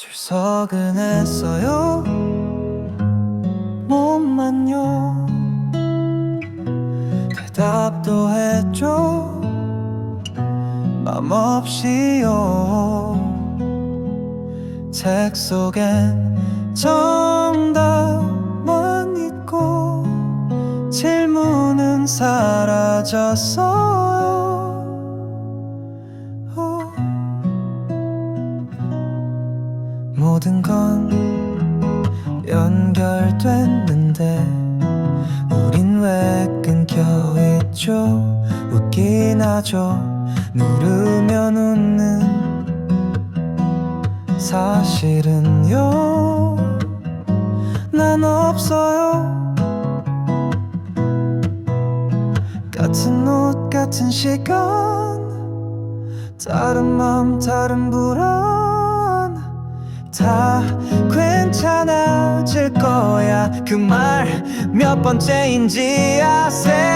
출석은 했어요. 몸만요. 대답도 했죠. 맘 없이요. 책 속엔 정답만 있고 질문은 사라졌어 모든 건 연결됐는데 우린 왜 끊겨 있죠? 웃긴 하죠. 누르면 웃는 사실은요. 난 없어요. 같은 옷 같은 시간 다른 맘 다른 불안 다 괜찮아질 거야. 그 말 몇 번째인지 아세요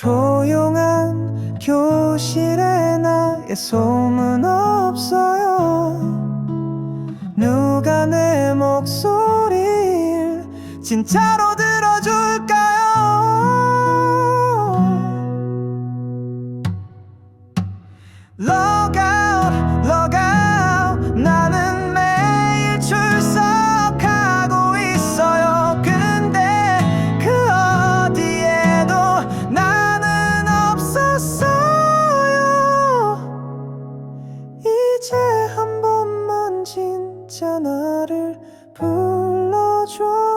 조용한 교실에 나의 소문 없어요. 누가 내 목소리를 진짜로 들어줄까요? Log out, log out 진짜 나를 불러줘요